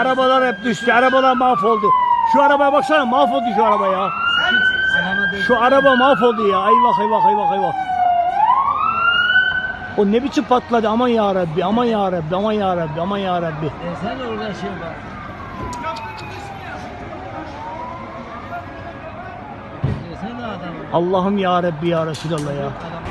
arabalar hep düştü. Arabalar mahvoldu. Şu arabaya baksana mahvoldu şu araba ya. Adama. Şu araba mahvoldu ya. Eyvah eyvah eyvah eyvah. O ne biçim patladı aman ya Rabbi aman ya Rabbi aman ya Rabbi aman ya Rabbi. Desene uğraşıyor bak. Desene. Allah'ım ya Rabbi ya Resulallah ya. Adam